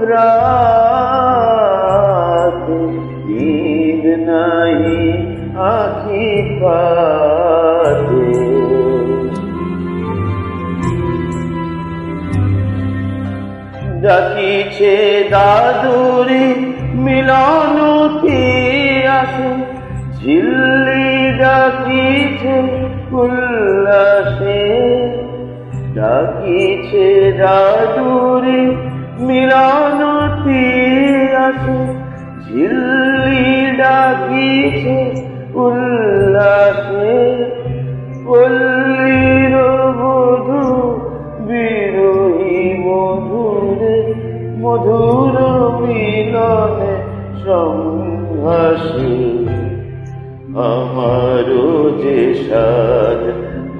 রাত। ঈদ নাহি আখি পাতে ডাকিছে দাদুরে মিলনতি আসে। ঝিল্লি ডাকিছে উল্লাসে। ডাকিছে দাদুরে মিলনতি আসে ঝিল্লি ডাকিছে উল্লাসে। পল্লীর বধূ বিরোহী মধুরে, মধুর মিলনে সংঘাসে আমারও যে সাদ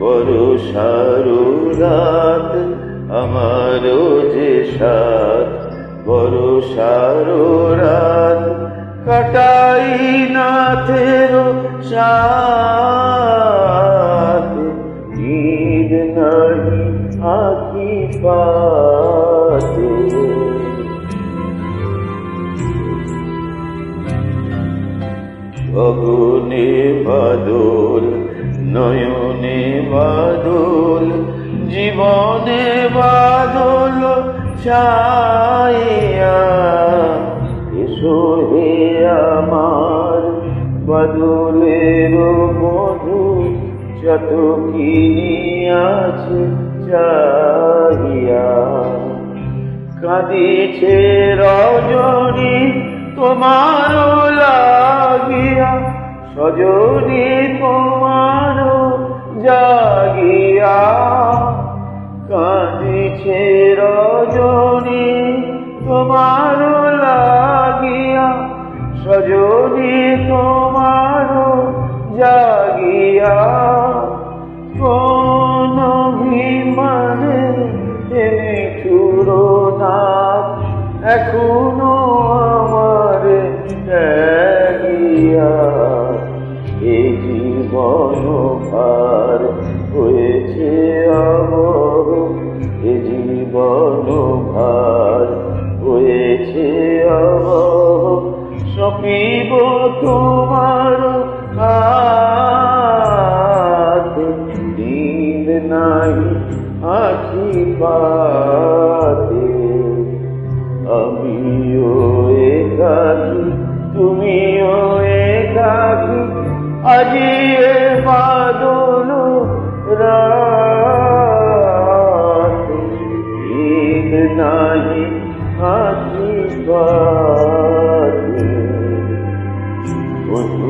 বড় সারু রাত, আমারও যে সাদ বড় রাত কাটাই নাথের সাথ ঈদ নাহি আখি পাতে। গগনে বাদল, নয়নে বাদল, জীবনে বাদল ছায়া এসো হে আমার বাদলের মধু যত কিনিয়াছে চাহিয়া। কাঁদিছে রজনী, তোমার লাগিয়া, সজনী তোমার জাগিয়া। কাঁদিছে রজনী তোমার লাগিয়া সজনী তোমার জাগিয়া। কোন ভিমানে এনে চুরো না এখনও সপিব তোমার দিন নাই আখি পাতে আমিও এ তুমিও What?